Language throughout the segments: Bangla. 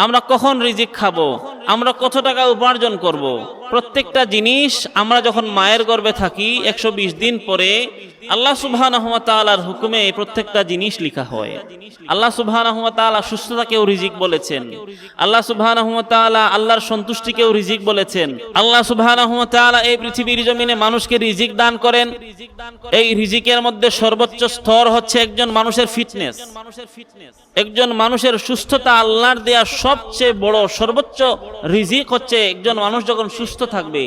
আমরা কখন রিজিক খাব? আমরা কত টাকা উপার্জন করব। প্রত্যেকটা জিনিস আমরা যখন মায়ের গর্ভে থাকি, একশো বিশ দিন পরে আল্লাহ সুবাহ হুকুমে প্রত্যেকটা জিনিস লিখা হয়। আল্লাহ সুবাহ সুস্থতাকেও রিজিক বলেছেন। আল্লাহ সুবাহ আল্লাহর সন্তুষ্টিকেও রিজিক বলেছেন। আল্লাহ সুবাহ এই পৃথিবীর জমিনে মানুষকে রিজিক দান করেন। এই রিজিকের মধ্যে সর্বোচ্চ স্তর হচ্ছে একজন মানুষের ফিটনেস। একজন মানুষের সুস্থতা আল্লাহর দেয়া সবচেয়ে বড়, সর্বোচ্চ রিজিক হচ্ছে একজন মানুষ যখন সুস্থ থাকবে,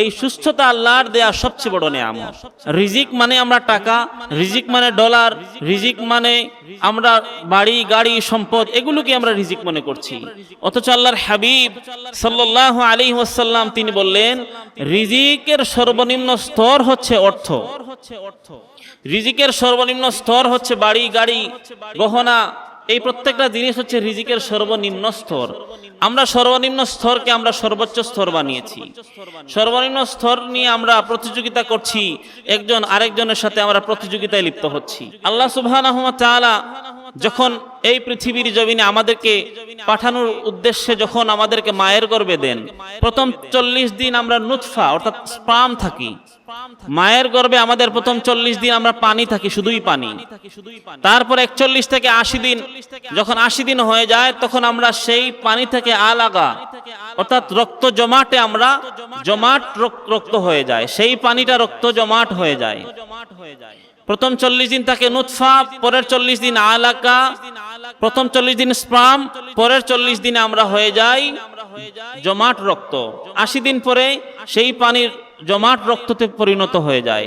এই সুস্থতা আল্লাহর দেয়া সবচেয়ে বড় নেয়ামত। রিজিক মানে আমরা টাকা, রিজিক মানে ডলার, রিজিক মানে আমরা বাড়ি, গাড়ি, সম্পদ, এগুলোকে আমরা রিজিক মনে করছি। অথচ আল্লাহর হাবিব সাল্লাল্লাহু আলাইহি ওয়াসাল্লাম তিনি বললেন, রিজিকের সর্বনিম্ন স্তর হচ্ছে অর্থ। রিজিকের সর্বনিম্ন স্তর হচ্ছে বাড়ি, গাড়ি, গহনা এই প্রত্যেকটা জিনিস হচ্ছে রিজিকের সর্বনিম্ন স্তর। আমরা সর্বনিম্ন স্তরকে আমরা সর্বোচ্চ স্তর বানিয়েছি। সর্বনিম্ন স্তর নিয়ে আমরা প্রতিযোগিতা করছি, একজন আরেকজনের সাথে আমরা প্রতিযোগিতায় লিপ্ত হচ্ছি। আল্লাহ তাআলা যখন এই পৃথিবীর জমিনে আমাদেরকে পাঠানোর উদ্দেশ্যে যখন আমাদেরকে মায়ের গর্ভে দেন, প্রথম চল্লিশ দিন আমরা নুৎফা অর্থাৎ স্পাম থাকি। মায়ের গর্ভে আমাদের প্রথম চল্লিশ দিন আমরা পানি থাকি শুধুই পানি তারপর একচল্লিশ থেকে আশি দিন যখন আশি দিন হয়ে যায় তখন আমরা সেই পানি থেকে আলাগা অর্থাৎ রক্ত জমাটে আমরা জমাট রক্ত হয়ে যায়। সেই পানিটা রক্ত জমাট হয়ে যায়। প্রথম চল্লিশ দিন তাকে নুৎফা পরের চল্লিশ দিন আলাকা প্রথম চল্লিশ দিন স্পাম পরের চল্লিশ দিনে আমরা হয়ে যাই জমাট রক্ত। আশি দিন পরে সেই পানির জমাট রক্ততে পরিণত হয়ে যায়।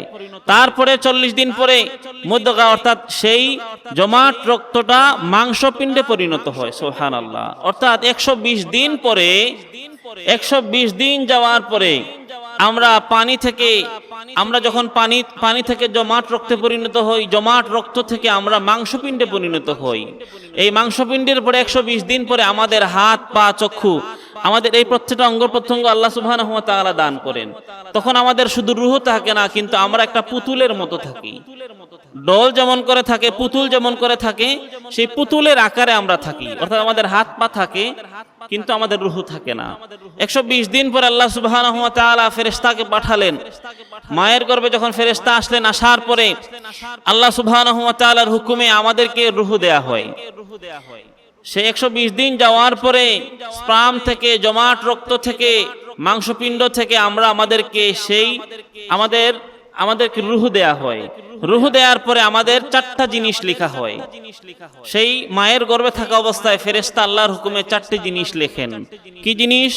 তারপরে চল্লিশ দিন পরে মধ্যগা অর্থাৎ সেই জমাট রক্তটা মাংসপিণ্ডে পরিণত হয় সোহান আল্লাহ অর্থাৎ একশো বিশ দিন পরে, একশো বিশ দিন যাওয়ার পরে আমরা পানি থেকে, আমরা যখন পানি পানি থেকে জমাট রক্তে পরিণত হই, জমাট রক্ত থেকে আমরা মাংসপিণ্ডে পরিণত হই। এই মাংসপিণ্ডের পরে একশো বিশ দিন পরে আমাদের হাত, পা, চক্ষু আমাদের এই প্রত্যেকটা অঙ্গ প্রত্যঙ্গ আল্লাহ তাআলা দান করেন। তখন আমাদের শুধু রুহ থাকে না, কিন্তু আমরা একটা পুতুলের মতো থাকি। ডল যেমন করে থাকে, পুতুল যেমন করে থাকে, সেই পুতুলের আকারে আমরা থাকি। অর্থাৎ আমাদের হাত পা থাকে, কিন্তু আমাদের রুহু থাকে না। একশো বিশ দিন পরে আল্লাহ তাআলা ফেরেশতাকে পাঠালেন। মায়ের গর্ভে যখন ফেরেশতা আসলেন, আসার পরে আল্লাহ তাআলার হুকুমে আমাদেরকে রুহু দেয়া হয়। সে একশো বিশ দিন যাওয়ার পরে স্প্রাম থেকে, জমাট রক্ত থেকে, মাংসপিণ্ড থেকে আমরা আমাদেরকে সেই আমাদের, আমাদেরকে রুহ দেয়া হয়। রুহ দেওয়ার পরে আমাদের চারটা জিনিস লেখা হয়। সেই মায়ের গর্বে থাকা অবস্থায় ফেরেস্তা আল্লাহর হুকুমে চারটি জিনিস লেখেন। কি জিনিস?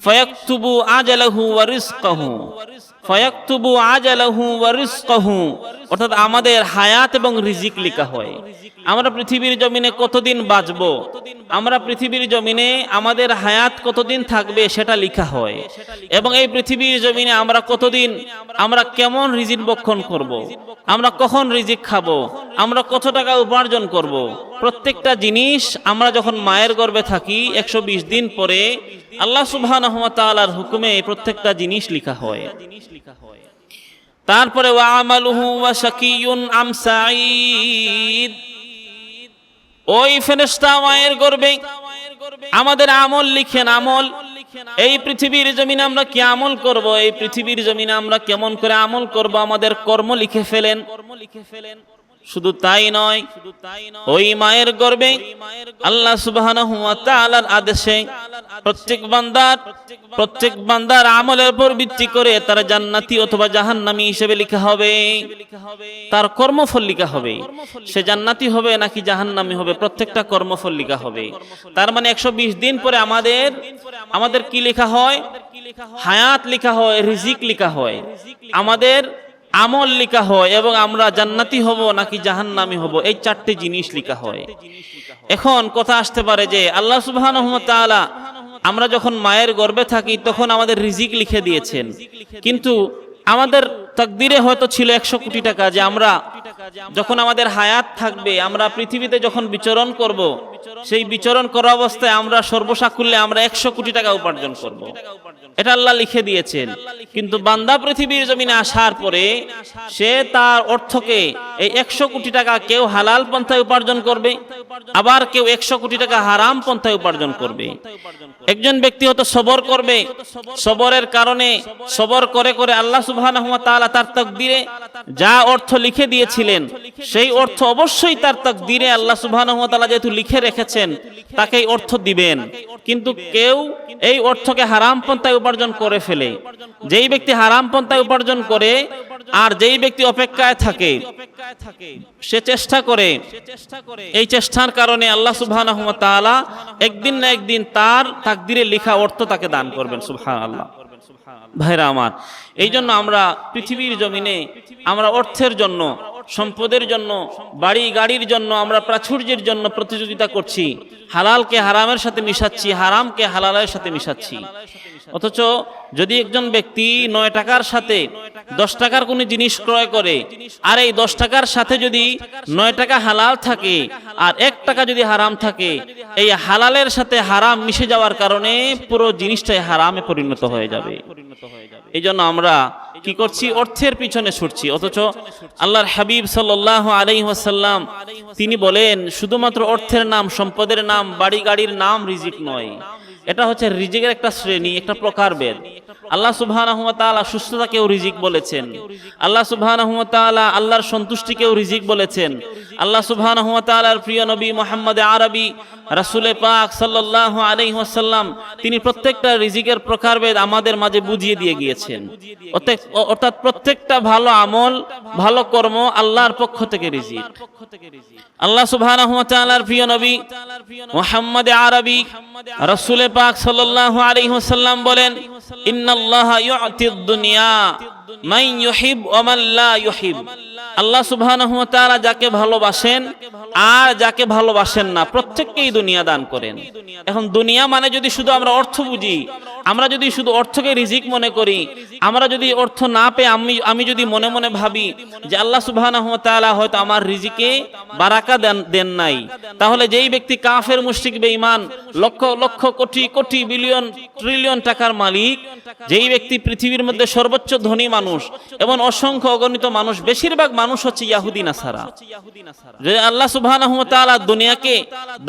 ফয়াকতুবু আজালাহু ওয়া রিজকাহু। ফয়াকতুবু আজালাহু ওয়া রিজকাহু। অর্থাৎ আমাদের হায়াত এবং রিজিক লেখা হয়। আমরা পৃথিবীর জমিনে কতদিন বাঁচবো? আমরা পৃথিবীর জমিনে আমাদের হায়াত কতদিন থাকবে সেটা লেখা হয়। এবং এই পৃথিবীর জমিনে আমরা কতদিন, আমরা কেমন রিজিক বক্ষণ করব। আমরা কখন রিজিক খাব? আমরা কত টাকা উপার্জন করব। প্রত্যেকটা জিনিস আমরা যখন মায়ের গর্ভে থাকি, একশো বিশ দিন পরে আল্লাহ সুবহানাহু ওয়া তাআলার হুকুমে প্রত্যেকটা জিনিস লেখা হয়। তারপরে ওয়া আমালুহু ওয়া ওই ফেরেশতা মায়ের গর্বে আমাদের আমল লিখেন আমল। এই পৃথিবীর জমিনে আমরা কি আমল করব? এই পৃথিবীর জমিনে আমরা কেমন করে আমল করব? আমাদের কর্ম লিখে ফেলেন কর্ম লিখে ফেলেন। শুধু তাই নয়, ওই মায়ের গর্বে আল্লাহ তাআলার আদেশে প্রত্যেক বান্দার প্রত্যেক বান্দার আমলের উপর ভিত্তি করে তার জান্নাতি অথবা জাহান্নামী হিসেবে লেখা হবে। তার কর্মফল লেখা হবে। সে জান্নাতি হবে নাকি জাহান্নামী হবে? প্রত্যেকটা কর্মফল লেখা হবে। তার মানে একশো বিশ দিন পরে আমাদের আমাদের কি লেখা হয়? হায়াত লেখা হয়, রিজিক লেখা হয়। আমাদের আমল লিখা হয় এবং আমরা জান্নাতি হব নাকি জাহান্নামি হব? এই চারটি জিনিস লিখা হয়। এখন কথা আসতে পারে যে আল্লাহ সুবহান আমরা যখন মায়ের গর্বে থাকি তখন আমাদের রিজিক লিখে দিয়েছেন। কিন্তু আমাদের তাকদিরে হয়তো ছিল একশো কোটি টাকা যে আমরা যখন আমাদের হায়াত থাকবে, আমরা পৃথিবীতে যখন বিচরণ করব, সেই বিচরণ করা অবস্থায় আমরা সর্বসাকুল্যে আমরা একশো কোটি টাকা উপার্জন করব। এটা আল্লাহ লিখে দিয়েছেন। কিন্তু বান্দা পৃথিবীর জমিনে আসার পরে সে তার অর্থকে এই একশো কোটি টাকা কেউ হালাল পন্থায় উপার্জন করবে, আবার কেউ একশো কোটি টাকা হারাম পন্থায় উপার্জন করবে। একজন ব্যক্তি হয়তো সবর করবে, সবরের কারণে সবর করে করে আল্লাহ সুবাহ তার তকদিরে যা অর্থ লিখে দিয়েছিলেন সেই অর্থ অবশ্যই তার তকদিরে আল্লাহ সুবাহ যেহেতু লিখে রেখেছেন তাকে এই অর্থ দিবেন। কিন্তু কেউ এই অর্থকে হারাম পন্থায় উপার্জন করে ফেলে। যেই ব্যক্তি হারাম পন্থায় উপার্জন করে, আর যেই ব্যক্তি অপেক্ষায় থাকে, সে চেষ্টা করে। এই চেষ্টার কারণে আল্লাহ সুবাহ একদিন না একদিন তার তাকদিরে লেখা অর্থ তাকে দান করবেন সুবহান আল্লাহ ভাইরা আমার এই জন্য আমরা পৃথিবীর জমিনে আমরা অর্থের জন্য সম্পদের জন্য, বাড়ি, গাড়ির জন্য, আমরা প্রাচুর্যের জন্য প্রতিযোগিতা করছি। হালালকে হারামের সাথে মিশাচ্ছি, হারামকে হালালের সাথে মিশাচ্ছি। অথচ যদি একজন ব্যক্তি নয় টাকার সাথে দশ টাকার কোনো জিনিস ক্রয় করে, আর এই দশ টাকার সাথে যদি নয় টাকা হালাল থাকে, আর এক টাকা যদি হারাম থাকে, এই হালালের সাথে হারাম মিশে যাওয়ার কারণে পুরো জিনিসটাই হারামে পরিণত হয়ে যাবে। এই জন্য আমরা কি করছি? অর্থের পিছনে ছুটছি। অথচ আল্লাহর হাবিব সাল্লাহ আলাইহাসাল্লাম তিনি বলেন, শুধুমাত্র অর্থের নাম, সম্পদের নাম, বাড়ি গাড়ির নাম রিজিক নয়। এটা হচ্ছে রিজিকের একটা শ্রেণি একটা প্রকারভেদ আল্লাহ সুবাহ সুস্থতাকেও রিজিক বলেছেন। আল্লাহ সুবাহ আল্লাহর সন্তুষ্টিকেও রিজিক বলেছেন। আল্লাহ সুবাহ প্রিয় নবী মোহাম্মদ আরবি রাসুলে পাক সাল্লাহ আলাইহাসাল্লাম তিনি প্রত্যেকটা রিজিকের প্রকারভেদ আমাদের মাঝে বুঝিয়ে দিয়ে গিয়েছেন। অর্থাৎ- প্রত্যেকটা ভালো আমল, ভালো কর্ম আল্লাহর পক্ষ থেকে রিজিক। আল্লাহ সুবহানাহু ওয়া তাআলার প্রিয় নবী মুহাম্মদ আরবি রাসূলে পাক সাল্লাল্লাহু আলাইহি ওয়াসাল্লাম বলেন ইন্নাল্লাহা ইউতিদ দুনিয়া মান ইউহিব ওয়া মান লা ইউহিব আল্লাহ ওয়া যাকে ভালোবাসেন আর যাকে ভালোবাসেন না, প্রত্যেককেই দুনিয়া দান করেন। এখন দুনিয়া মানে যদি শুধু আমরা অর্থ বুঝি, আমরা যদি শুধু অর্থকে রিজিক মনে করি, আমরা যদি অর্থ না পেয়ে আমি আমি যদি মনে মনে ভাবি যে আল্লাহ ওয়া হয়তো আমার রিজিকে বারাকা দেন দেন নাই, তাহলে যেই ব্যক্তি কাফের, মুশরিক, বেঈমান, লক্ষ লক্ষ কোটি কোটি, বিলিয়ন, ট্রিলিয়ন টাকার মালিক, যেই ব্যক্তি পৃথিবীর মধ্যে সর্বোচ্চ ধনী মানুষ, এবং অসংখ্য অগণিত মানুষ, বেশিরভাগ মানুষ হচ্ছে ইয়াহুদি নাসারা। যে আল্লাহ তাআলা দুনিয়াকে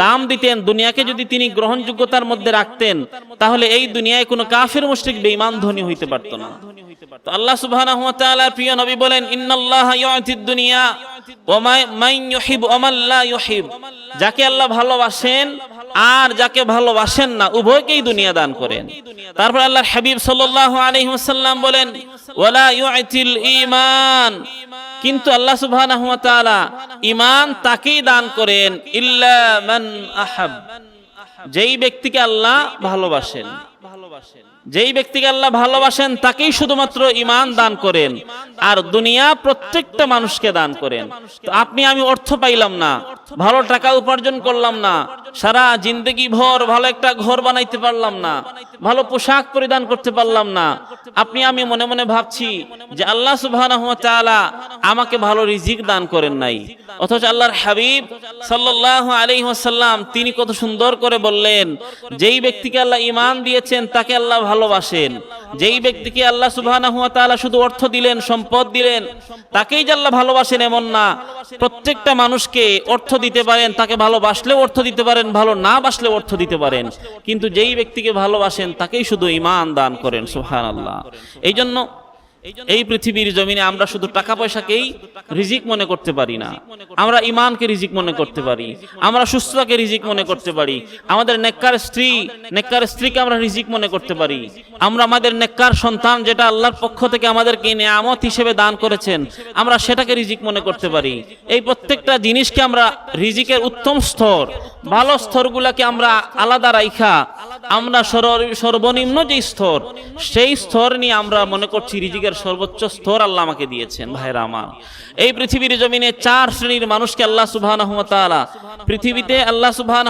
দাম দিতেন দুনিয়াকে যদি তিনি গ্রহণযোগ্যতার মধ্যে রাখতেন তাহলে এই দুনিয়ায় কোনো কাফের মুশরিক বেঈমান ধনী হইতে পারতো না। তো আল্লাহ তাআলার প্রিয় নবী বলেন ইন্নাল্লাহা দুনিয়া ওয়া মান ইউহিব ওয়া মান লা ইউহিব। যাকে আল্লাহ ভালোবাসেন আর যাকে ভালোবাসেন না, উভয়কেই দুনিয়া দান করেন। তারপর আল্লাহর হাবিব সাল্লাল্লাহু আলাইহি ওয়াসাল্লাম বলেন ঈমান। কিন্তু আল্লাহ সুবহানাহু ঈমান তাকেই দান করেন, ইল্লা যেই ব্যক্তিকে আল্লাহ ভালোবাসেন। যেই ব্যক্তিকে আল্লাহ ভালোবাসেন, তাকেই শুধুমাত্র ইমান দান করেন। আর দুনিয়া প্রত্যেকটা মানুষকে দান করেন। আপনি, আমি অর্থ পাইলাম না, ভালো টাকা উপার্জন করলাম না, সারা জিন্দগি ভর ভালো একটা ঘর বানাইতে পারলাম না, ভালো পোশাক পরিধান করতে পারলাম না। আপনি, আমি মনে মনে ভাবছি যে আল্লাহ তাআলা আমাকে ভালো রিজিক দান করেন নাই। অথচ আল্লাহর হাবিব সাল্লাল্লাহু আলাইহি তিনি কত সুন্দর করে বললেন, যেই ব্যক্তিকে আল্লাহ ঈমান দিয়েছেন, তাকে আল্লাহ ভালোবাসেন। যেই ব্যক্তিকে আল্লাহ তাআলা শুধু অর্থ দিলেন, সম্পদ দিলেন, তাকেই যে আল্লাহ ভালোবাসেন এমন না। প্রত্যেকটা মানুষকে অর্থ দিতে পারেন, তাকে ভালোবাসলেও অর্থ দিতে পারেন, ভালো না বাসলেও অর্থ দিতে পারেন। কিন্তু যেই ব্যক্তিকে ভালোবাসেন, তাকেই শুধু ইমান দান করেন, সুবহানাল্লাহ। এই জন্য এই পৃথিবীর জমিনে আমরা শুধু টাকা পয়সাকেই রিজিক মনে করতে পারি না। আমরা ইমানকে রিজিক মনে করতে পারি। আমরা সুস্থতাকে রিজিক মনে করতে পারি। আমাদের নেককার স্ত্রী, নেককার স্ত্রীকে আমরা রিজিক মনে করতে পারি। আমরা আমাদের নেককার সন্তান যেটা আল্লাহর পক্ষ থেকে আমাদেরকে নেয়ামত হিসেবে দান করেছেন, আমরা সেটাকে রিজিক মনে করতে পারি। এই প্রত্যেকটা জিনিসকে আমরা রিজিকের উত্তম স্তর, ভালো স্তরগুলাকে আমরা আলাদা রাইখা আমরা সর্বনিম্ন যে স্তর, সেই স্তর নিয়ে আমরা মনে করছি রিজিকের সর্বোচ্চ স্তর আল্লাহ আমাকে দিয়েছেন, ভাইরা আমার। এই পৃথিবীর জমিনে চার শ্রেণির মানুষকে আল্লাহ সুবহান পৃথিবীতে আল্লাহ সুবহান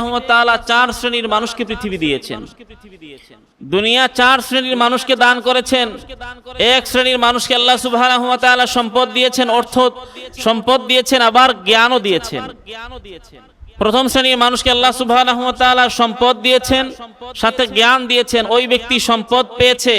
চার শ্রেণির মানুষকে পৃথিবী দিয়েছেন। দুনিয়া চার শ্রেণির মানুষকে দান করেছেন, এক শ্রেণির মানুষকে আল্লাহ সুবহান সম্পদ দিয়েছেন, অর্থ সম্পদ দিয়েছেন, আবার জ্ঞানও দিয়েছেন জ্ঞানও দিয়েছেন। প্রথম শ্রেণির মানুষকে আল্লাহ তাআলা সম্পদ দিয়েছেন, সাথে জ্ঞান দিয়েছেন, ওই ব্যক্তি সম্পদ পেয়েছে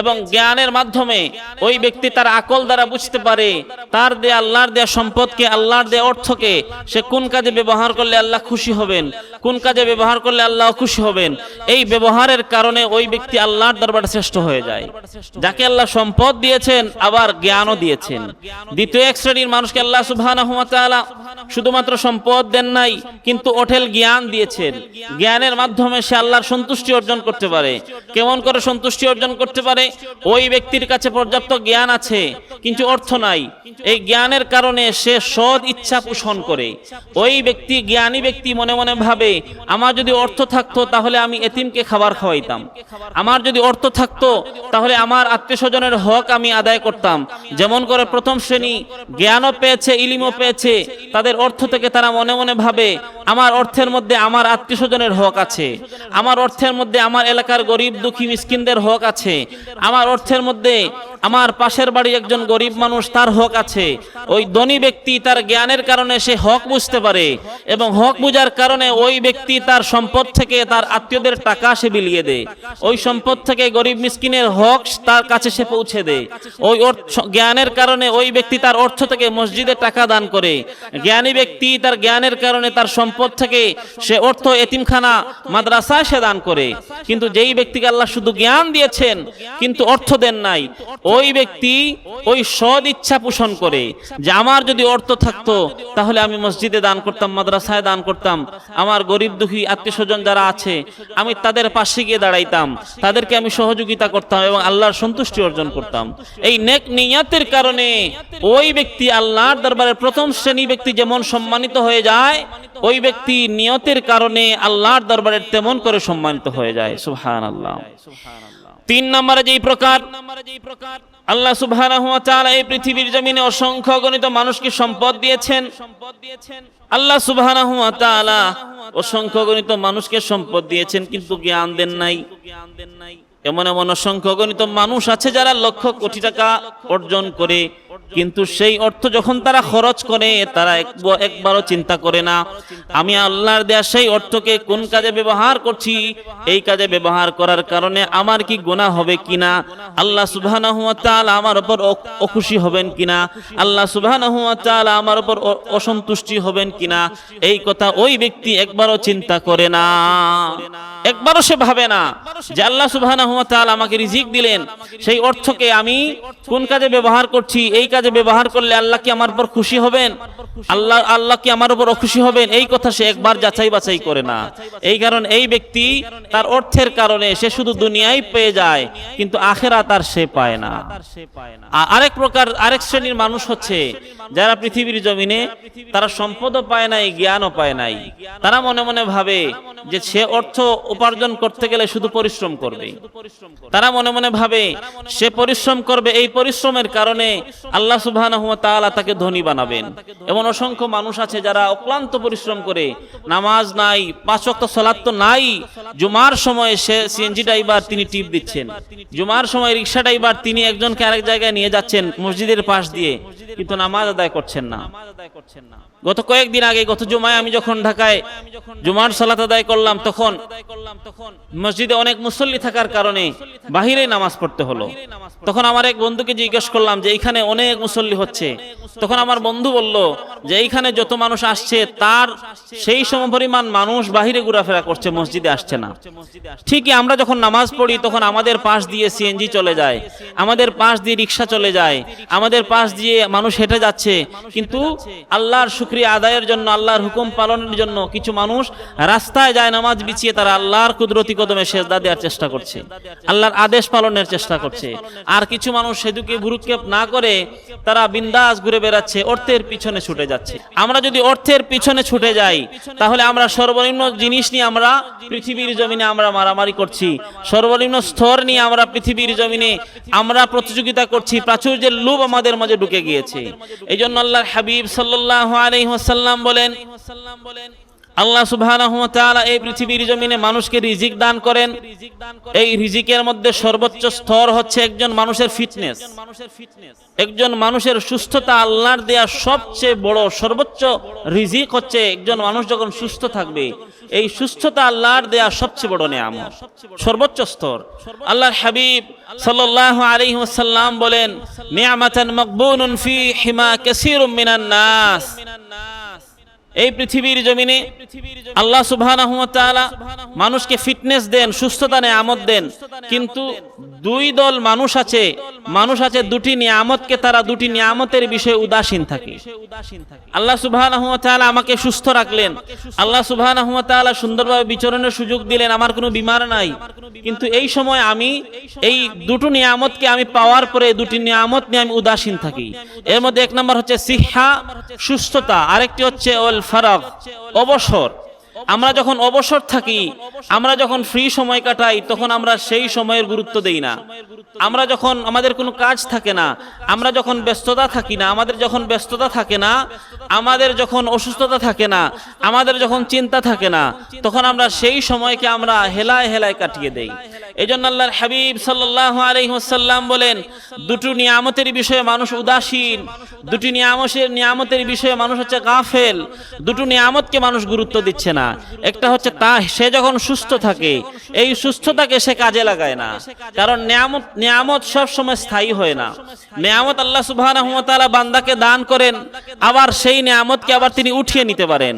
এবং জ্ঞানের মাধ্যমে ওই ব্যক্তি তার আকল দ্বারা বুঝতে পারে, তার দেয়া আল্লাহর দেয়া সম্পদকে, আল্লাহর দেয়া অর্থকে সে কোন কাজে ব্যবহার করলে আল্লাহ খুশি হবেন, কোন কাজে ব্যবহার করলে আল্লাহ খুশি হবেন, এই ব্যবহারের কারণে ওই ব্যক্তি আল্লাহর দরবারে শ্রেষ্ঠ হয়ে যায়। যাকে আল্লাহ সম্পদ দিয়েছেন, আবার জ্ঞানও দিয়েছেন। দ্বিতীয় এক শ্রেণির মানুষকে আল্লাহ তাআলা শুধুমাত্র সম্পদ দেন নাই কিন্তু ওঠেল জ্ঞান দিয়েছেন। জ্ঞানের মাধ্যমে সে আল্লাহর সন্তুষ্টি অর্জন করতে পারে। কেমন করে সন্তুষ্টি অর্জন করতে পারে? ওই ব্যক্তির কাছে পর্যাপ্ত জ্ঞান আছে, কিন্তু অর্থ নাই। এই জ্ঞানের কারণে সে সৎ ইচ্ছা পোষণ করে। ওই ব্যক্তি, জ্ঞানী ব্যক্তি মনে মনে ভাবে, আমার যদি অর্থ থাকতো, তাহলে আমি এতিমকে খাবার খাওয়াইতাম। আমার যদি অর্থ থাকতো, তাহলে আমার আত্মীয় স্বজনের হক আমি আদায় করতাম। যেমন করে প্রথম শ্রেণি, জ্ঞানও পেয়েছে, ইলিমও পেয়েছে। তাদের অর্থ থেকে তারা মনে মনে ভাবে আমার অর্থের মধ্যে আমার আত্মীয় স্বজনের হক আছে। আমার অর্থের মধ্যে আমার এলাকার গরিব, দুঃখী, মিসকিনদের হক আছে। আমার অর্থের মধ্যে আমার পাশের বাড়ি একজন গরিব মানুষ, তার হক আছে। ওই ধনী ব্যক্তি তার জ্ঞানের কারণে সে হক বুঝতে পারে এবং হক বুঝার কারণে ওই ব্যক্তি তার সম্পদ থেকে তার আত্মীয়দের টাকা সে বিলিয়ে দেয়। ওই সম্পদ থেকে গরিব মিসকিনের হক তার কাছে সে পৌঁছে দেয়। ওই জ্ঞানের কারণে ওই ব্যক্তি তার অর্থ থেকে মসজিদে টাকা দান করে। জ্ঞানী ব্যক্তি তার জ্ঞানের কারণে তার সম্পদ থেকে সে অর্থ এতিমখানা, মাদ্রাসায় সে দান করে। কিন্তু যেই ব্যক্তিকে আল্লাহ শুধু জ্ঞান দিয়েছেন, কিন্তু অর্থ দেন নাই। ওই ব্যক্তি ওই সদ ইচ্ছা পোষণ করে যে আমার যদি অর্থ থাকতো, তাহলে আমি মসজিদে দান করতাম, মাদ্রাসায় দান করতাম। আমার গরিব দুঃখী আত্মীয় স্বজন যারা আছে, আমি তাদের পাশে গিয়ে দাঁড়াইতাম। তাদেরকে আমি সহযোগিতা করতাম এবং আল্লাহর সন্তুষ্টি অর্জন করতাম। এই নেক নিয়াতের কারণে ওই ব্যক্তি আল্লাহর দরবারে প্রথম শ্রেণি ব্যক্তি যেমন সম্মানিত হয়ে যায়, ওই ব্যক্তি নিয়তের কারণে আল্লাহর দরবারে তেমন করে সম্মানিত হয়ে যায়। সুবহান আল্লাহ তিন নম্বরে যেই প্রকার, আল্লাহ তাআলা এই পৃথিবীর জমিনে অসংখ্য গণিত মানুষকে সম্পদ দিয়েছেন। আল্লাহ তাআলা অসংখ্য গণিত মানুষকে সম্পদ দিয়েছেন, কিন্তু জ্ঞান দেন নাই। এমন এমন অসংখ্য গণিত মানুষ আছে যারা লক্ষ কোটি টাকা অর্জন করে কিন্তু সেই অর্থ যখন তারা খরচ করে, তারা একবারও চিন্তা করে না। আমি আল্লাহর দেয়া সেই অর্থকে কোন কাজে ব্যবহার করছি, এই কাজে ব্যবহার করার কারণে আমার কি গুনাহ হবে কিনা? আল্লাহ তাআলা আমার উপর অখুশি হবেন কিনা? আল্লাহ তাআলা আমার উপর অসন্তুষ্টি হবেন কিনা? এই কথা ওই ব্যক্তি একবারও চিন্তা করে না। একবারও সে ভাবে না যে আল্লাহ ওয়া আমাকে রিজিক দিলেন। সেই অর্থকে আমি কোন কাজে ব্যবহার করছি, এই কাজে ব্যবহার করলে আল্লাহ কি আমার উপর খুশি হবেন? আল্লাহ আল্লাহ কি আমার উপর অখুশি হবেন? এই কথা সে একবার যাচাই বাছাই করে না। এই কারণ এই ব্যক্তি তার অর্থের কারণে সে শুধু দুনিয়ায় পেয়ে যায়, কিন্তু আখেরা তার সে পায় না। আরেক প্রকার, আরেক শ্রেণির মানুষ হচ্ছে যারা পৃথিবীর জমিনে তারা সম্পদও পায় নাই, জ্ঞানও পায় নাই। তারা মনে মনে ভাবে যে সে অর্থ উপার্জন করতে গেলে শুধু পরিশ্রম করবে তারা মনে মনে ভাবে সে পরিশ্রম করবে, এই পরিশ্রমের কারণে আল্লাহ সুবহানাহু সুবাহ তাকে ধনী বানাবেন। এমন অসংখ্য মানুষ আছে যারা অক্লান্ত পরিশ্রম করে, নামাজ নাই, পাঁচ অক্ত সলাত্ত তো নাই, জুমার সময় সে সিএনজি ড্রাইভার তিনি টিপ দিচ্ছেন। জুমার সময় রিক্সা ড্রাইভার তিনি একজনকে আরেক জায়গায় নিয়ে যাচ্ছেন মসজিদের পাশ দিয়ে, কিন্তু নামাজ আদায় করছেন না নামাজ আদায় করছেন না। গত কয়েকদিন আগে, গত জুমায় আমি যখন ঢাকায় জুমার সালাত আদায় করলাম, তখন মসজিদে অনেক মুসল্লি থাকার কারণে বাহিরে নামাজ পড়তে হলো। তখন আমার এক বন্ধুকে জিজ্ঞেস করলাম যে, এইখানে অনেক মুসল্লি হচ্ছে। তখন আমার বন্ধু বলল যে, এইখানে যত মানুষ আসছে, তার সেই সমপরিমাণ মানুষ বাহিরে ঘোরাফেরা করছে, মসজিদে আসছে না। ঠিকই, আমরা যখন নামাজ পড়ি, তখন আমাদের পাশ দিয়ে সিএনজি চলে যায়, আমাদের পাশ দিয়ে রিক্সা চলে যায়, আমাদের পাশ দিয়ে মানুষ হেঁটে যাচ্ছে, কিন্তু আল্লাহর শুক্রিয়া আদায়ের জন্য, আল্লাহর হুকুম পালনের জন্য কিছু মানুষ রাস্তায় যায় নামাজ বিছিয়ে তারা আল্লাহর কুদরতি কদমে সেজদা দেওয়ার চেষ্টা করছে, আল্লাহর আদেশ পালনের চেষ্টা করছে। আর কিছু মানুষ সেদুকে ভুরুক্ষেপ না করে তারা বিন্দাস ঘুরে বেড়াচ্ছে, অর্থের পিছনে ছুটে যাচ্ছে। আমরা যদি অর্থের পিছনে ছুটে যাই, তাহলে আমরা সর্বনিম্ন জিনিস নিয়ে আমরা পৃথিবীর জমিনে আমরা মারামারি করছি, সর্বনিম্ন স্তর নিয়ে আমরা পৃথিবীর জমিনে আমরা প্রতিযোগিতা করছি, প্রাচুর্যের লোভ আমাদের মাঝে ঢুকে গিয়েছে। এই জন্য আল্লাহর হাবিব সাল্লাহ আলহিহাসাল্লাম বলেন, আল্লাহ সুবাহ এই পৃথিবীর জমিনে মানুষকে রিজিক দান করেন। এই রিজিকের মধ্যে সর্বোচ্চ স্তর হচ্ছে একজন মানুষের ফিটনেস। একজন মানুষের সুস্থতা আল্লাহর দেয়া সবচেয়ে বড়, সর্বোচ্চ রিজিক হচ্ছে একজন মানুষ যখন সুস্থ থাকবে এই সুস্থতা আল্লাহর দেয়া সবচেয়ে বড় নিয়াম সর্বোচ্চ স্তর। আল্লাহর হাবিব সাল্লাহ আলাইহি ওয়াসাল্লাম বলেন, নিয়ামাতান মাকবুনুন ফি হিমা কাসীরুম নাস। এই পৃথিবীর জমিনে আল্লাহ তাআলা মানুষকে ফিটনেস দেন, সুস্থতা নিয়ামত দেন। কিন্তু দুই দল মানুষ আছে মানুষ আছে দুটি নিয়ামতকে তারা দুটি নিয়ামতের বিষয়ে উদাসীন থাকে। আল্লাহ তাআলা আমাকে সুস্থ রাখলেন। আল্লাহ তাআলা সুন্দরভাবে বিচরণের সুযোগ দিলেন, আমার কোনো বিমার নাই। কিন্তু এই সময় আমি এই দুটো নিয়ামতকে আমি পাওয়ার পরে দুটি নিয়ামত নিয়ে আমি উদাসীন থাকি। এর মধ্যে এক নম্বর হচ্ছে সিহা, সুস্থতা। আরেকটি হচ্ছে ওল ফারাগ অবসর। আমরা যখন অবসর থাকি, আমরা যখন ফ্রি সময় কাটাই, তখন আমরা সেই সময়ের গুরুত্ব দেই না। আমরা যখন আমাদের কোনো কাজ থাকে না, আমরা যখন ব্যস্ততা থাকি না, আমাদের যখন ব্যস্ততা থাকে না, আমাদের যখন অসুস্থতা থাকে না, আমাদের যখন চিন্তা থাকে না, তখন আমরা সেই সময়কে আমরা হেলায় হেলায় কাটিয়ে দেই। এই জন্য আল্লাহর হাবিব সাল্লাহ আলহিহাসাল্লাম বলেন, দুটো নিয়ামতের বিষয়ে মানুষ উদাসীন, দুটি নিয়ামতের নিয়ামতের বিষয়ে মানুষ হচ্ছে গাফেল, দুটো নিয়ামতকে মানুষ গুরুত্ব দিচ্ছে না। একটা হচ্ছে তা, সে যখন সুস্থ থাকে, এই সুস্থতাকে সে কাজে লাগায় না। কারণ নিয়ামত নিয়ামত সব সময় স্থায়ী হয় না। নিয়ামত আল্লাহ সুবহানাহু ওয়া তাআলা বান্দাকে দান করেন, আবার সেই নিয়ামতকে আবার তিনি উঠিয়ে নিতে পারেন।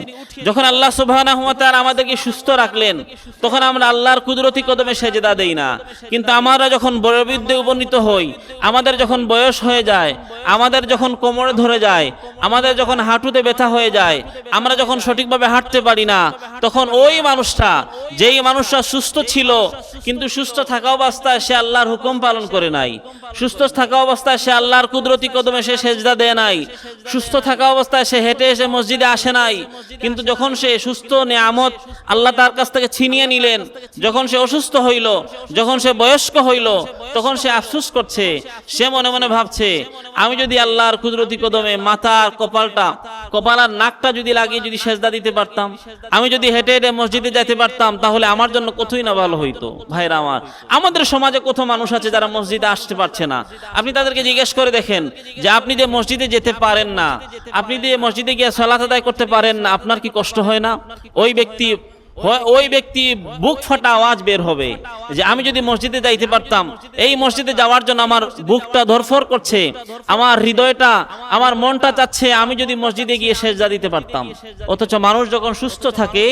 যখন আল্লাহ সুবহানাহু ওয়া তাআলা আমাদেরকে সুস্থ রাখলেন, তখন আমরা আল্লাহর কুদরতি কদমে সেজদা দেই না। কিন্তু আমরা যখন বয়োবৃদ্ধে উপনীত হই, আমাদের যখন বয়স হয়ে যায়, আমাদের যখন কোমরে ধরে যায়, আমাদের যখন হাঁটুতে ব্যথা হয়ে যায়, আমরা যখন সঠিকভাবে হাঁটতে পারি না তখন ওই মানুষটা, যেই মানুষটা সুস্থ ছিল, কিন্তু সুস্থ থাকা অবস্থায় সে আল্লাহর হুকুম পালন করে নাই। সুস্থ থাকা অবস্থায় সে আল্লাহর কুদরতি কদমে সে সেজদা দেয় নাই। সুস্থ থাকা অবস্থায় সে হেঁটে এসে মসজিদে আসে নাই। কিন্তু যখন সে সুস্থ নিয়ামত আল্লাহ তার কাছ থেকে ছিনিয়ে নিলেন, যখন সে অসুস্থ হইল, যখন সে বয়স্ক হইল, তখন সে আফসুস করছে। সে মনে মনে ভাবছে, আমি যদি আল্লাহর কুদরতি কদমে মাথার কপালটা, কপাল আর নাকটা যদি লাগিয়ে যদি সেজদা দিতে পারতাম, আমি যদি হেঁটে হেঁটে মসজিদে যাইতে পারতাম, তাহলে আমার জন্য কোথায় না ভালো হইতো? ভাইরা আমার, আমাদের সমাজে কত মানুষ আছে যারা মসজিদে আসতে পারছে না? আপনি তাদেরকে জিজ্ঞেস করে দেখেন যে আপনি যে মসজিদে যেতে পারেন না, আপনি যে মসজিদে গিয়ে সালাত আদায় করতে পারেন না, আপনার কি কষ্ট হয় না? ওই ব্যক্তি ওই ব্যক্তি বুক ফাটা আওয়াজ বের হবে যে আমি যদি মসজিদে যাইতে পারতাম, এই মসজিদে যাওয়ার জন্য আমার বুকটা ধরফর করছে, আমার হৃদয়টা, আমার মনটা চাচ্ছে আমি যদি মসজিদে গিয়ে সেজদা দিতে পারতাম। অথচ মানুষ যখন সুস্থ থাকে,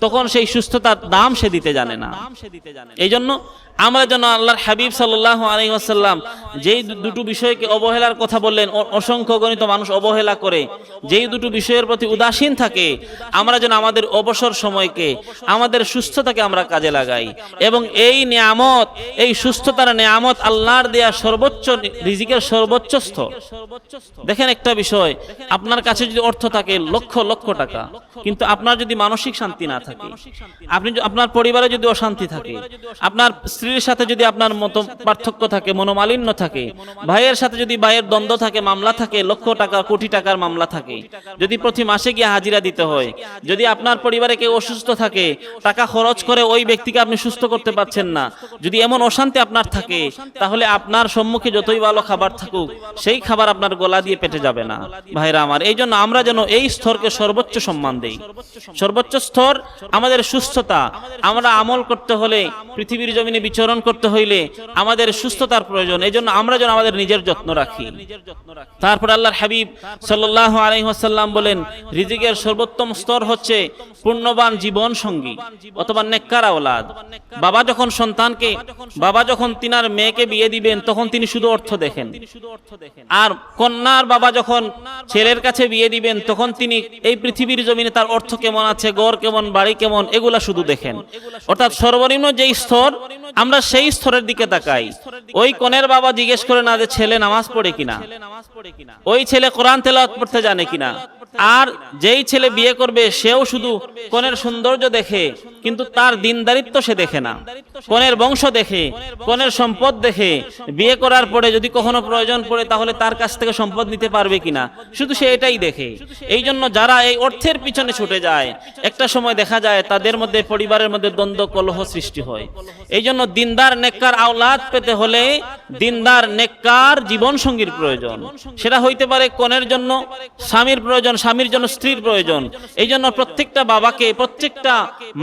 তখন সেই সুস্থতার দাম সে দিতে জানে না। এই জন্য আমরা যেন আল্লাহর হাবিব সাল্লাহ আলী আসাল্লাম যেই দুটো বিষয়কে অবহেলার কথা বললেন অসংখ্য গণিত মানুষ অবহেলা করে, যেই দুটো বিষয়ের প্রতি উদাসীন থাকে, আমরা যেন আমাদের অবসর সময়কে, আমাদের সুস্থতাকে আমরা কাজে লাগাই এবং এই নিয়ামত, এই সুস্থতার নিয়ামত আল্লাহর দেয়া সর্বোচ্চ রিজিকের সর্বোচ্চ স্তর দেখেন একটা বিষয়, আপনার কাছে যদি অর্থ থাকে লক্ষ লক্ষ টাকা, কিন্তু আপনার যদি মানসিক শান্তি না থাকে, আপনি আপনার পরিবারে যদি অশান্তি থাকে, আপনার স্ত্রীর সাথে যদি আপনার মতো পার্থক্য থাকে, মনোমালিন্য থাকে, ভাইয়ের সাথে যদি ভাইয়ের দ্বন্দ্ব থাকে, মামলা থাকে, লক্ষ টাকা, কোটি টাকার মামলা থাকে, যদি প্রতি মাসে গিয়ে হাজিরা দিতে হয়, যদি আপনার পরিবারে কেউ অসুস্থ থাকে, টাকা খরচ করে ওই ব্যক্তিকে আপনি সুস্থ করতে পারছেন না, যদি এমন অশান্তি আপনার থাকে, তাহলে আপনার সম্মুখে যতই ভালো খাবার থাকুক, সেই খাবার আপনার গলা দিয়ে পেটে যাবে না। ভাইরা আমার, এই জন্য আমরা যেন এই স্তরকে সর্বোচ্চ সম্মান দেই। সর্বোচ্চ স্তর আমাদের সুস্থতা, আমরা আমল করতে হলে পৃথিবীর জমিনে বিচরণ করতে হইলে আমাদের সুস্থতার প্রয়োজন। এই জন্য আমরা যেন আমাদের নিজের যত্ন রাখি। তারপর আল্লাহর হাবিব সাল্লাহ আলহিহাসাল্লাম বলেন, রিজিকের সর্বোত্তম স্তর হচ্ছে পূর্ণবান জীবন সঙ্গী অথবা নেককার আওলাদ। বাবা যখন সন্তানকে, বাবা যখন তিনার মেয়েকে বিয়ে দিবেন, তখন তিনি শুধু অর্থ দেখেন। আর কন্যার বাবা যখন ছেলের কাছে বিয়ে দিবেন, তখন তিনি এই পৃথিবীর জমিনে তার অর্থ কেমন আছে, গড় কেমন, বাড়ি কেমন, এগুলা শুধু দেখেন। অর্থাৎ সর্বনিম্ন যেই স্তর আমরা সেই স্তরের দিকে তাকাই। ওই কনের বাবা জিজ্ঞেস করে না যে ছেলে নামাজ পড়ে কিনা? ওই ছেলে কোরআন তেলাওয়াত পড়তে জানে কিনা? আর যেই ছেলে বিয়ে করবে, সেও শুধু কনের সৌন্দর্য দেখে কিন্তু তার দিনদারিত্ব সে দেখে না। কনের বংশ দেখে, কনের সম্পদ দেখে। বিয়ে করার পরে যদি কখনো প্রয়োজন পড়ে, তাহলে তার কাছ থেকে সম্পদ নিতে পারবে কিনা? শুধু সে এটাই দেখে। এই জন্য যারা এই অর্থের পিছনে ছুটে যায়, একটা সময় দেখা যায় তাদের মধ্যে, পরিবারের মধ্যে দ্বন্দ্ব, কলহ সৃষ্টি হয়। এই জন্য দিনদার, নেককার আওলাদ পেতে হলে দিনদার, নেককার জীবন সঙ্গীর প্রয়োজন। সেটা হইতে পারে কনের জন্য স্বামীর প্রয়োজন, স্বামীর জন্য স্ত্রীর প্রয়োজন। এই জন্য প্রত্যেকটা বাবাকে, প্রত্যেকটা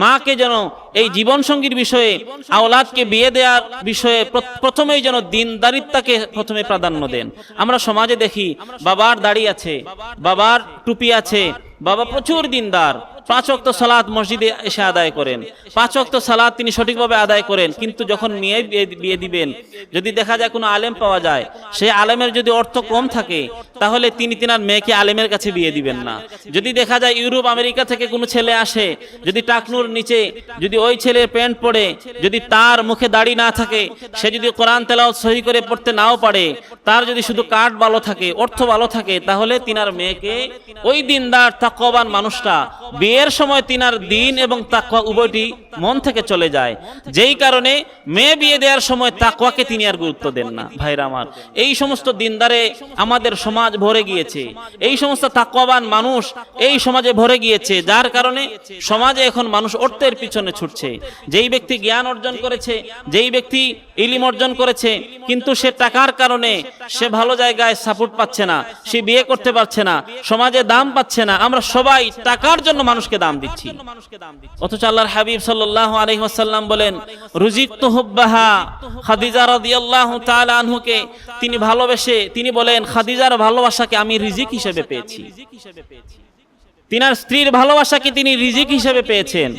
মাকে যেন এই জীবন সঙ্গীর বিষয়ে, আওলাদকে বিয়ে দেওয়ার বিষয়ে প্র- প্রথমেই যেন দিনদারিত্বকে প্রথমে প্রাধান্য দেন। আমরা সমাজে দেখি, বাবার দাড়ি আছে, বাবার টুপি আছে, বাবা প্রচুর দিনদার। পাঁচ অক্ত সালাত মসজিদে এসে আদায় করেন। পাঁচ অক্ত সালাত তিনি সঠিকভাবে আদায় করেন, কিন্তু যখন মেয়ে বিয়ে- বিয়ে দিবেন, যদি দেখা যায় কোনো আলেম পাওয়া যায়, সেই আলেমের যদি অর্থ কম থাকে, তাহলে তিনি তিনার মেয়েকে আলেমের কাছে বিয়ে দিবেন না। যদি দেখা যায় ইউরোপ, আমেরিকা থেকে কোনো ছেলে আসে, যদি টাকনুর নিচে, যদি ওই ছেলের প্যান্ট পরে, যদি তার মুখে দাড়ি না থাকে, সে যদি কোরআন তেলাও সহি করে পড়তে নাও পারে, তার যদি শুধু কাঠ ভালো থাকে, অর্থ ভালো থাকে, তাহলে তিনার মেয়েকে ওই দিনদার, তাকওয়াবান মানুষটা বিয়ের সময় তিনার দিন এবং তাকওয়া উভয়টি মন থেকে চলে যায়। যেই কারণে মেয়ে বিয়ে দেওয়ার সময় তাকওয়াকে তিনি আর গুরুত্ব দেন না। ভাইরা আমার, এই সমস্ত দিনদারে আমাদের সমাজ ভরে গিয়েছে। এই সমস্ত তাকওয়াবান মানুষ এই সমাজে ভরে গিয়েছে, যার কারণে সমাজে এখন মানুষ অর্থের পিছনে ছুটছে। যেই ব্যক্তি জ্ঞান অর্জন করেছে, যেই ব্যক্তি ইলিম অর্জন করেছে কিন্তু সে টাকার কারণে সে ভালো জায়গায় সাপোর্ট পাচ্ছে না, সে বিয়ে করতে পারছে না, সমাজে দাম পাচ্ছে না, আমরা সবাই টাকার জন্য মানুষকে দাম দিচ্ছি। অথচ আল্লাহর হাবিব সাল্লাল্লাহু আলাইহি ওয়াসাল্লাম বলেন রুজিক তুহুব্বাহা খাদিজা রাদিয়াল্লাহু আনহুকে। তিনি ভালোবেসে তিনি বলেন, খাদিজার ভালোবাসাকে আমি রিজিক হিসেবে পেয়েছি। তিনার স্ত্রীর ভালোবাসাকে তিনি রিজিক হিসেবে পেয়েছেন।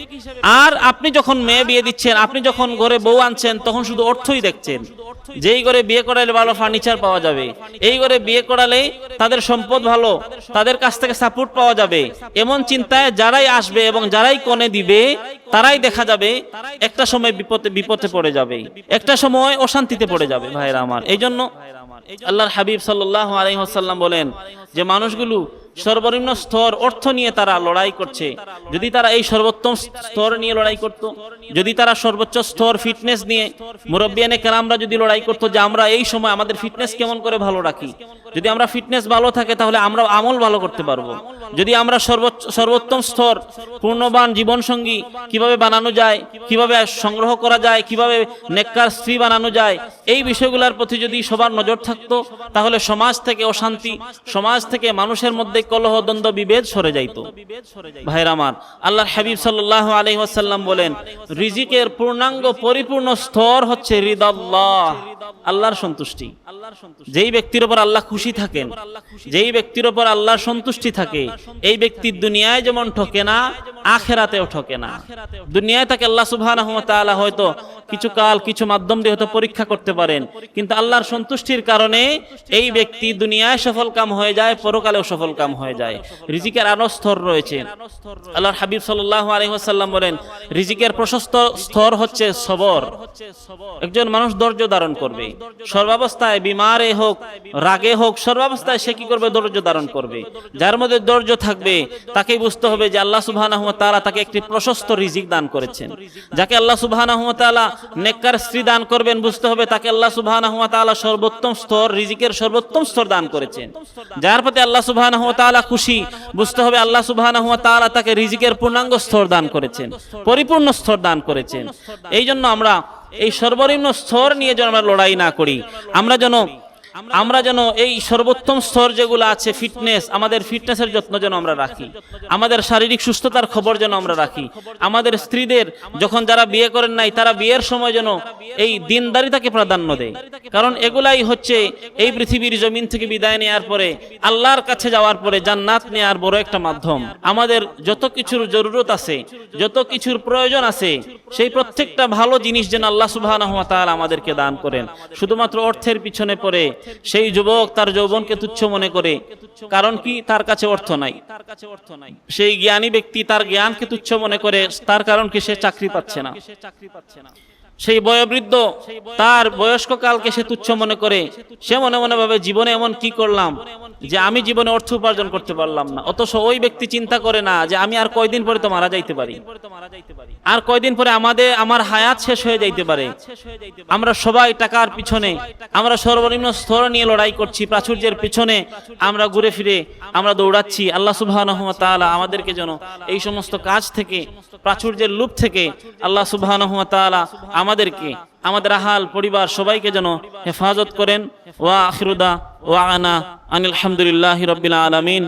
আর আপনি যখন মেয়ে বিয়ে দিচ্ছেন, আপনি যখন ঘরে বউ আনছেন, তখন শুধু অর্থই দেখছেন। যেই ঘরে বিয়ে করালে ভালো ফার্নিচার পাওয়া যাবে, এই ঘরে বিয়ে করালে তাদের সম্পদ ভালো, তাদের কাছ থেকে সাপোর্ট পাওয়া যাবে। এমন চিন্তায় যারাই আসবে এবং যারাই কনে দিবে, তারাই দেখা যাবে একটা সময় বিপদে বিপদে পড়ে যাবে। একটা সময় অশান্তিতে পড়ে যাবে, ভাইরা আমার। এই জন্য আল্লাহর হাবিব সাল্লাহ আলহিহাসাল্লাম বলেন যে, মানুষগুলো সর্বনিম্ন স্তর অর্থ নিয়ে তারা লড়াই করছে। যদি তারা এই সর্বোত্তম স্তর নিয়ে লড়াই করত, যদি তারা সর্বোচ্চ স্তর ফিটনেস নিয়ে, মুরব্বিয়ানে কেরামরা যদি লড়াই করতো যে আমরা এই সময় আমাদের ফিটনেস কেমন করে ভালো রাখি? যদি আমরা ফিটনেস ভালো থাকে, তাহলে আমরা আমল ভালো করতে পারব। যদি আমরা সর্বোচ্চ, সর্বোত্তম স্তর, পূর্ণবান জীবনসঙ্গী কীভাবে বানানো যায়, কীভাবে সংগ্রহ করা যায়, কীভাবে নেককার স্ত্রী বানানো যায়, এই বিষয়গুলোর প্রতি যদি সবার নজর থাকতো, তাহলে সমাজ থেকে অশান্তি, সমাজ থেকে মানুষের মধ্যে কলহ দ্বন্দ্ব বিভেদ সরে যাইতো। ভাইর আমার, আল্লাহর হাবিব সাল্লাহ আলহি ওয়াসাল্লাম বলেন, রিজিকের পূর্ণাঙ্গ, পরিপূর্ণ স্তর হচ্ছে হৃদল্লাহ আল্লাহর সন্তুষ্টি। যেই ব্যক্তির উপর আল্লাহ খুশি থাকেন। যেই ব্যক্তির উপর আল্লাহর সন্তুষ্টি থাকে, এই ব্যক্তি দুনিয়ায় যেমন ঠকে না, আখেরাতেও ঠকে না। দুনিয়ায় তাকে আল্লাহ তাআলা হয়তো কিছু কাল, কিছু মাধ্যম দিয়ে হয়তো পরীক্ষা করতে পারেন, কিন্তু আল্লাহর সন্তুষ্টির কারণে এই ব্যক্তি দুনিয়ায় সফল কাম হয়ে যায়, পরকালেও সফল কাম হয়ে যায়। রিজিকের আরও স্তর রয়েছে। আল্লাহর হাবিব সাল্লাল্লাহু আলাইহি ওয়াসাল্লাম বলেন, রিজিকের প্রশস্ত স্তর হচ্ছে সবর। একজন মানুষ ধৈর্য ধারণ করবে। সর্বাবস্থায় বিমারে হোক, রাগে হোক সর্বাবস্থায় সে কি করবে? ধৈর্য ধারণ করবে। যার মধ্যে ধৈর্য থাকবে, তাকেই বুঝতে হবে যে আল্লাহ ওয়া তাআলা তাকে একটি প্রশস্ত রিজিক দান করেছেন। যাকে আল্লাহ তাআলা নেককার স্ত্রী দান করবেন, বুঝতে হবে তাকে আল্লাহ তাআলা সর্বোত্তম স্তর, রিজিকের সর্বোত্তম স্তর দান করেছেন। যার প্রতি আল্লাহ তাআলা খুশি, বুঝতে হবে আল্লাহ তাআলা তাকে রিজিকের পূর্ণাঙ্গ স্তর দান করেছেন, পরিপূর্ণ স্তর দান করেছেন। এই জন্য আমরা এই সর্বনিম্ন স্তর নিয়ে যেন আমরা লড়াই না করি। আমরা যেন আমরা যেন এই সর্বোত্তম স্তর যেগুলো আছে ফিটনেস আমাদের ফিটনেসের যত্ন যেন আমরা রাখি। আমাদের শারীরিক সুস্থতার খবর যেন আমরা রাখি। আমাদের স্ত্রীদের যখন যারা বিয়ে করেন নাই, তারা বিয়ের সময় যেন এই দিনদারিতাকে প্রাধান্য দেয়। কারণ এগুলাই হচ্ছে এই পৃথিবীর জমিন থেকে বিদায় নেওয়ার পরে, আল্লাহর কাছে যাওয়ার পরে জান্নাত নেওয়ার বড় একটা মাধ্যম। আমাদের যত কিছুর জরুরত আছে, যত কিছুর প্রয়োজন আছে, সেই প্রত্যেকটা ভালো জিনিস যেন আল্লাহ তাআলা আমাদেরকে দান করেন। শুধুমাত্র অর্থের পিছনে পড়ে সেই যুবক তার যৌবনকে তুচ্ছ মনে করে, কারণ কি তার কাছে অর্থ নাই। তার কাছে অর্থ নাই সেই জ্ঞানী ব্যক্তি তার জ্ঞানকে তুচ্ছ মনে করে, তার কারণ কি সে চাকরি পাচ্ছে না। সেই বয়োবৃদ্ধ তার বয়স্ক কালকে সে তুচ্ছ মনে করে, সে মনে মনে ভাবে, জীবনে এমন কি করলাম যে আমি জীবনে অর্থ উপার্জন করতে পারলাম না? অথচ ওই ব্যক্তি চিন্তা করে না যে আমি আর কয়দিন পরে তো মারা যাইতে পারি। আর কয়দিন পরে আমাদের, আমার হায়াত শেষ হয়ে যাইতে পারে। আমরা সবাই টাকার পিছনে, আমরা সর্বনিম্ন স্তর নিয়ে লড়াই করছি, প্রাচুর্যের পিছনে আমরা ঘুরে ফিরে আমরা দৌড়াচ্ছি। আল্লাহ তাআলা আমাদেরকে যেন এই সমস্ত কাজ থেকে, প্রাচুর্যের লুপ থেকে আল্লাহ তাআলা আমাদেরকে, আমাদের আহাল পরিবার সবাইকে যেন হেফাজত করেন। ওয়া আখিরুদা ওয়া আনা আনিল রবিল আলমিন আলামিন।